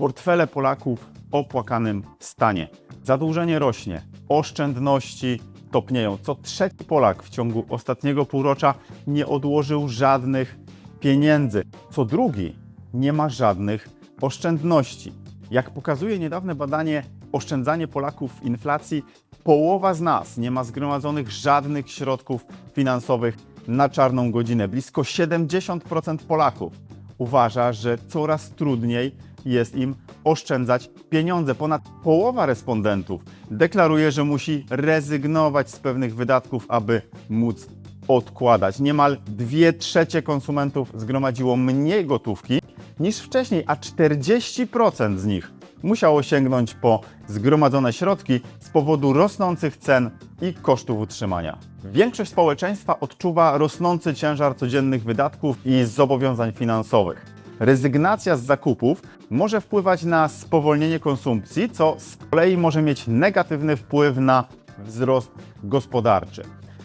Portfele Polaków w opłakanym stanie. Zadłużenie rośnie, oszczędności topnieją. Co trzeci Polak w ciągu ostatniego półrocza nie odłożył żadnych pieniędzy. Co drugi nie ma żadnych oszczędności. Jak pokazuje niedawne badanie Oszczędzanie Polaków w inflacji, połowa z nas nie ma zgromadzonych żadnych środków finansowych na czarną godzinę. Blisko 70% Polaków uważa, że coraz trudniej jest im oszczędzać pieniądze. Ponad połowa respondentów deklaruje, że musi rezygnować z pewnych wydatków, aby móc odkładać. Niemal 2 trzecie konsumentów zgromadziło mniej gotówki niż wcześniej, a 40% z nich musiało sięgnąć po zgromadzone środki z powodu rosnących cen i kosztów utrzymania. Większość społeczeństwa odczuwa rosnący ciężar codziennych wydatków i zobowiązań finansowych. Rezygnacja z zakupów może wpływać na spowolnienie konsumpcji, co z kolei może mieć negatywny wpływ na wzrost gospodarczy.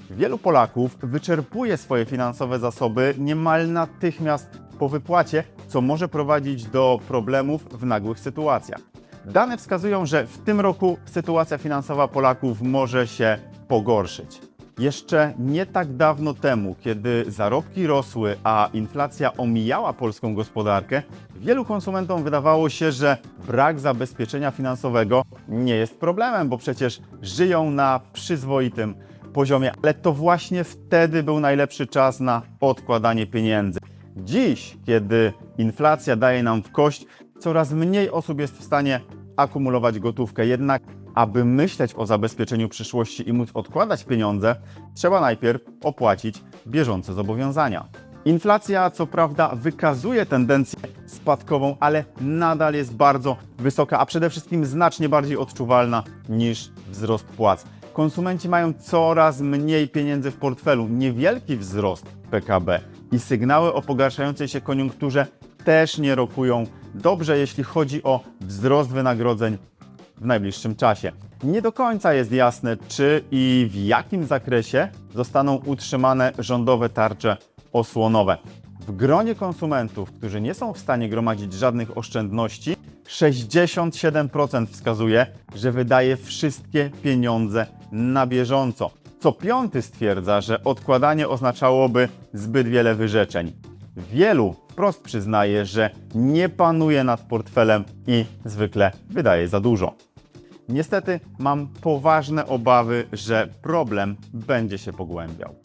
Wielu Polaków wyczerpuje swoje finansowe zasoby niemal natychmiast po wypłacie, co może prowadzić do problemów w nagłych sytuacjach. Dane wskazują, że w tym roku sytuacja finansowa Polaków może się pogorszyć. Jeszcze nie tak dawno temu, kiedy zarobki rosły, a inflacja omijała polską gospodarkę, wielu konsumentom wydawało się, że brak zabezpieczenia finansowego nie jest problemem, bo przecież żyją na przyzwoitym poziomie. Ale to właśnie wtedy był najlepszy czas na odkładanie pieniędzy. Dziś, kiedy inflacja daje nam w kość, coraz mniej osób jest w stanie akumulować gotówkę. Jednak, aby myśleć o zabezpieczeniu przyszłości i móc odkładać pieniądze, trzeba najpierw opłacić bieżące zobowiązania. Inflacja, co prawda, wykazuje tendencję spadkową, ale nadal jest bardzo wysoka, a przede wszystkim znacznie bardziej odczuwalna niż wzrost płac. Konsumenci mają coraz mniej pieniędzy w portfelu, niewielki wzrost PKB i sygnały o pogarszającej się koniunkturze też nie rokują dobrze, jeśli chodzi o wzrost wynagrodzeń w najbliższym czasie. Nie do końca jest jasne, czy i w jakim zakresie zostaną utrzymane rządowe tarcze osłonowe. W gronie konsumentów, którzy nie są w stanie gromadzić żadnych oszczędności, 67% wskazuje, że wydaje wszystkie pieniądze na bieżąco. Co piąty stwierdza, że odkładanie oznaczałoby zbyt wiele wyrzeczeń. Wielu wprost przyznaje, że nie panuje nad portfelem i zwykle wydaje za dużo. Niestety mam poważne obawy, że problem będzie się pogłębiał.